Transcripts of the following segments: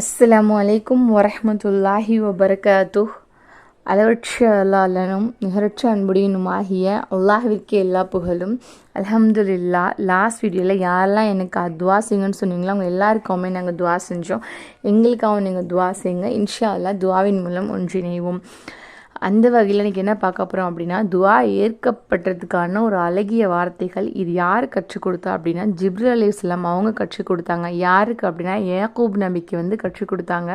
அஸ்லாம் அலைக்கும் வரமத்துல்லாஹி வபரகாத்து அளவற்ற அல்லாலனும் நிகரற்ற அன்புடையனும் ஆகிய அல்லாஹிற்கு எல்லா புகழும். அலமதுல்லா லாஸ்ட் வீடியோவில் யாரெல்லாம் எனக்கு துவா செய்யுங்கன்னு சொன்னீங்களோ அவங்க எல்லாருக்குமே நாங்கள் துவா செஞ்சோம். எங்களுக்காகவும் நீங்கள் துவா செய்யுங்க. இன்ஷா அல்லா துவாவின் மூலம் ஒன்றிணைவோம். அந்த வகையில் இன்றைக்கி என்ன பார்க்க போகிறோம் அப்படின்னா துவா ஏற்கப்பட்டதுக்கான ஒரு அழகிய வார்த்தைகள். இது யார் கற்றுக் கொடுத்தா அப்படின்னா ஜிப்ரு அலிஸ்லாம் அவங்க கற்றுக் கொடுத்தாங்க. யாருக்கு அப்படின்னா ஏகூப் நபிக்கு வந்து கற்றுக் கொடுத்தாங்க.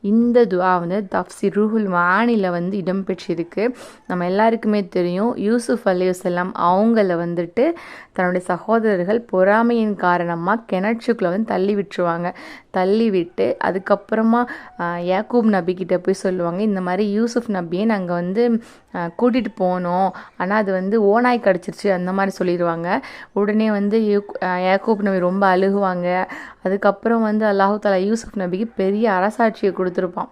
இந்த துவா வந்து தப்சி ரூஹுல் வானில வந்து இடம்பெற்றிருக்கு. நம்ம எல்லாருக்குமே தெரியும் யூசுஃப் அலி அவங்கள வந்துட்டு தன்னுடைய சகோதரர்கள் பொறாமையின் காரணமாக கிணற்றுக்குள்ளே வந்து தள்ளி விட்டுருவாங்க. தள்ளி விட்டு அதுக்கப்புறமா ஏகூப் நபிக்கிட்ட போய் சொல்லுவாங்க இந்த மாதிரி யூசுஃப் நபியை நாங்கள் வந்து கூட்டிகிட்டு போனோம். ஆனால் அது வந்து ஓனாய் கிடச்சிருச்சு அந்த மாதிரி சொல்லிடுவாங்க உடனே வந்து யூக்- யாக்கூப் நபி ரொம்ப அழுகுவாங்க. அதுக்கப்புறம் வந்து அல்லாஹு தாலா யூசுஃப் நபிக்கு பெரிய அரசாட்சியை கொடுத்துருப்பான்.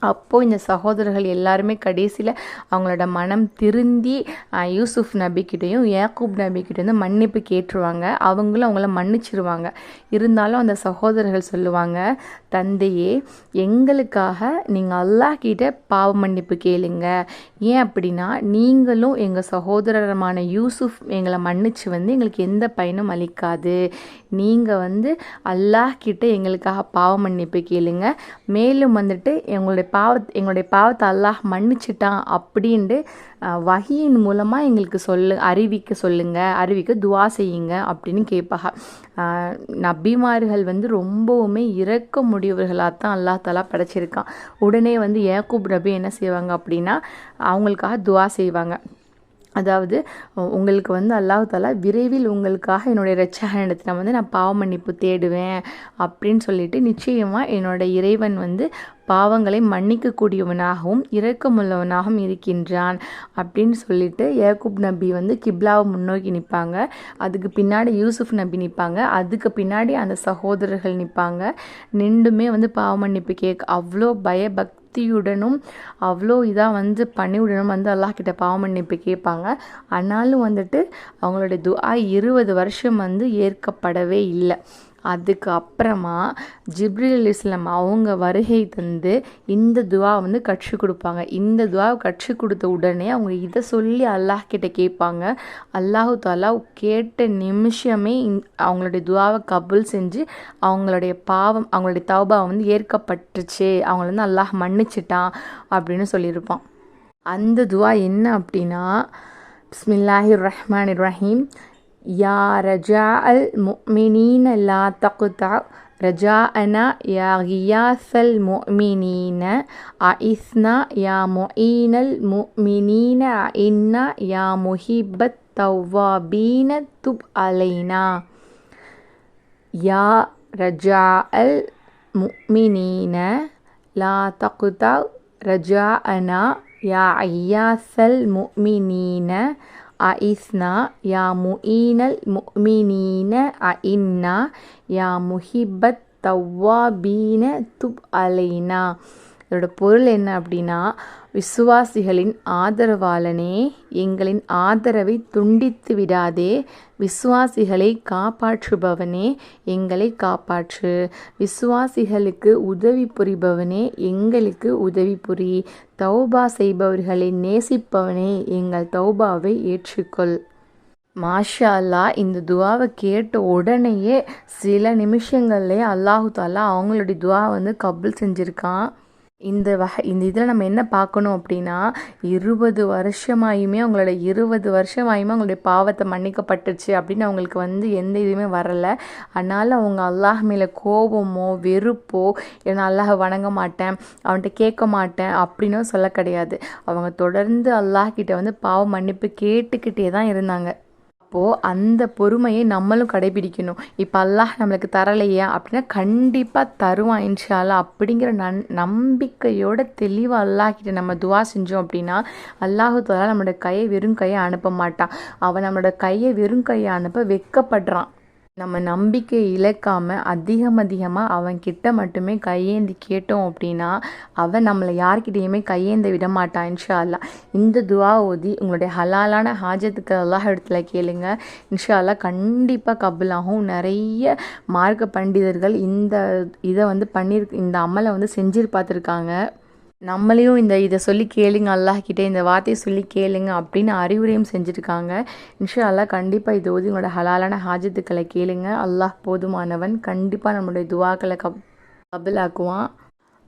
அப்போது இந்த சகோதரர்கள் எல்லாருமே கடைசியில் அவங்களோட மனம் திருந்தி யூசுஃப் நபிக்கிட்டேயும் யாக்கூப் நபிக்கிட்டேயும் மன்னிப்பு கேட்டுருவாங்க. அவங்களும் அவங்கள மன்னிச்சிருவாங்க. இருந்தாலும் அந்த சகோதரர்கள் சொல்லுவாங்க தந்தையே எங்களுக்காக நீங்கள் அல்லாஹ்கிட்ட பாவ மன்னிப்பு கேளுங்க. ஏன் அப்படின்னா நீங்களும் எங்கள் சகோதரமான யூசுஃப் எங்களை மன்னிச்சு வந்து எங்களுக்கு எந்த பயனும் அளிக்காது. நீங்கள் வந்து அல்லாஹ்கிட்ட எங்களுக்காக பாவ மன்னிப்பு கேளுங்க. மேலும் வந்துட்டு எங்களுடைய பாவ எங்களுடைய பாவத்தை அல்லாஹ் மன்னிச்சிட்டான் அப்படின்ட்டு வகையின் மூலமாக எங்களுக்கு சொல்லு அறிவிக்க சொல்லுங்கள் அறிவிக்க துவா செய்யுங்க அப்படின்னு கேட்பாக நபிமார்கள் வந்து ரொம்பவுமே இறக்க முடியவர்களாக தான் அல்லாஹ் தலா படைச்சிருக்கான். உடனே வந்து ஏக்கூப் நபி என்ன செய்வாங்க அப்படின்னா அவங்களுக்காக துவா செய்வாங்க. அதாவது உங்களுக்கு வந்து அல்லாஹாலா விரைவில் உங்களுக்காக என்னுடைய ரட்சகனிடத்தில் வந்து நான் பாவ மன்னிப்பு தேடுவேன் அப்படின்னு சொல்லிட்டு நிச்சயமாக என்னோட இறைவன் வந்து பாவங்களை மன்னிக்கக்கூடியவனாகவும் இரக்கமுள்ளவனாகவும் இருக்கின்றான் அப்படின்னு சொல்லிட்டு ஏகுப் நபி வந்து கிப்லாவை முன்னோக்கி நிற்பாங்க. அதுக்கு பின்னாடி யூசுஃப் நபி நிற்பாங்க. அதுக்கு பின்னாடி அந்த சகோதரர்கள் நிற்பாங்க. நின்றுமே வந்து பாவ மன்னிப்பு கேட்க அவ்வளோ பயபக்தி பக்தியுடனும் அவ்வளோ இதாக வந்து பணிவுடனும் வந்து அல்லாஹ் கிட்ட பாவ மன்னிப்பு கேட்பாங்க. ஆனாலும் வந்துட்டு அவங்களுடைய துஆ இருபது வருஷம் வந்து ஏற்கப்படவே இல்லை. அதுக்கு அப்புறமா ஜிப்ரில் இஸ்லாம் அவங்க வருகை தந்து இந்த துவா வந்து கற்றுக் கொடுப்பாங்க. இந்த துவாவை கற்றுக் கொடுத்த உடனே அவங்க இதை சொல்லி அல்லாஹ் கிட்ட கேட்பாங்க. அல்லாஹு தாலா கேட்ட நிமிஷமே அவங்களுடைய துவாவை கபூல் செஞ்சு அவங்களுடைய பாவம் அவங்களுடைய தௌபா வந்து ஏற்கப்பட்டுச்சு. அவங்கள வந்து அல்லாஹ் மன்னிச்சிட்டான் அப்படின்னு சொல்லியிருப்பான். அந்த துவா என்ன அப்படின்னா பிஸ்மில்லாஹிர் ரஹ்மான் ரஹீம். யா ரஜா அல் முஃமினீன லா தகுதா ரஜாஅனா யா கியாசல் முஃமினீன அஇஸ்னா யா முஈனல் முஃமினீன அஇன்னா யா முஹிப்பத் தவ்வாபீன துப் அலைனா யா ரஜாஅல் முஃமினீன லா தகுதா ரஜாஅனா யா ஐயாசல் முஃமினீன அஇஸ்னா யா முஈனல் முமினீன அஇன்னா யா முஹிபத் தவ்வாபீன துப் அலைனா. இதோட பொருள் என்ன அப்படின்னா விசுவாசிகளின் ஆதரவாளனே எங்களின் ஆதரவை துண்டித்து விடாதே. விசுவாசிகளை காப்பாற்றுபவனே எங்களை காப்பாற்று. விசுவாசிகளுக்கு உதவி புரிபவனே எங்களுக்கு உதவி புரி. தௌபா செய்பவர்களை நேசிப்பவனே எங்கள் தௌபாவை ஏற்றுக்கொள். மாஷா அல்லாஹ் இந்த துவாவை கேட்ட உடனேயே சில நிமிஷங்கள்லேயே அல்லாஹு தாலா அவங்களுடைய துவா வந்து கபுல் செஞ்சுருக்கான். இந்த வகை இந்த இதில் நம்ம என்ன பார்க்கணும் அப்படின்னா இருபது வருஷமாயுமே அவங்களோட இருபது வருஷமாயுமே அவங்களுடைய பாவத்தை மன்னிக்கப்பட்டுச்சு அப்படின்னு அவங்களுக்கு வந்து எந்த இதுவுமே வரலை. அதனால் அவங்க அல்லாஹ் மேலே கோபமோ வெறுப்போ நான் அல்லாஹ் வணங்க மாட்டேன் அவன்கிட்ட கேட்க மாட்டேன் அப்படின்னும் சொல்ல கிடையாது. அவங்க தொடர்ந்து அல்லாஹ் கிட்ட வந்து பாவ மன்னிப்பு கேட்டுக்கிட்டே தான் இருந்தாங்க. அப்போது அந்த பொறுமையை நம்மளும் கடைபிடிக்கணும். இப்போ அல்லாஹ் நம்மளுக்கு தரலையா? அப்படின்னா கண்டிப்பாக தருவான் இன்ஷா அப்படிங்கிற நன் நம்பிக்கையோட தெளிவாக அல்லாஹ்கிட்ட நம்ம துவா செஞ்சோம் அப்படின்னா அல்லாஹு தாலா நம்மளோட கையை வெறும் கையை அனுப்ப மாட்டான். அவன் நம்மளோட கையை வெறும் கையை அனுப்ப வெட்கப்படுறான். நம்ம நம்பிக்கை இழக்காமல் அதிகம் அதிகமாக அவன் கிட்ட மட்டுமே கையேந்தி கேட்டோம் அப்படின்னா அவன் நம்மளை யார்கிட்டேயுமே கையேந்த விட மாட்டான் இன்ஷா அல்லா இந்த துவா ஓதி உங்களுடைய ஹலாலான ஹாஜத்துக்கு அல்லாஹ் இடத்துல கேளுங்க. இன்ஷா அல்லா கண்டிப்பாக கபுலாகும் நிறைய மார்க்க பண்டிதர்கள் இந்த இதை வந்து பண்ணியிரு இந்த அமலை வந்து செஞ்சு பார்த்துருக்காங்க. நம்மளையும் இந்த இதை சொல்லி கேளுங்க அல்லாஹ்கிட்ட இந்த வார்த்தையை சொல்லி கேளுங்க அப்படின்னு அறிவுரையும் செஞ்சுருக்காங்க. இன்ஷா அல்லாஹ் கண்டிப்பாக இது ஓதி உங்களோட ஹலாலான ஹாஜத்துக்களை கேளுங்க. அல்லாஹ் போதுமானவன். கண்டிப்பாக நம்மளுடைய துவாக்களை கப் கபிலாக்குவான்.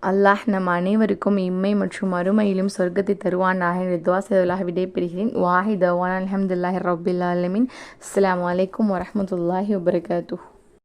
அல்லாஹ் நம் அனைவருக்கும் இம்மை மற்றும் மறுமையிலும் சொர்க்கத்தை தருவான் என்று துவா செய்தலாக விடைபெறுகிறேன். வாஹி தவான் அலமதுல்லாஹி ரபில் ஆலமின். அஸ்லாம் வலைக்கம் வரமத்துல்லாஹி வபரகாத்து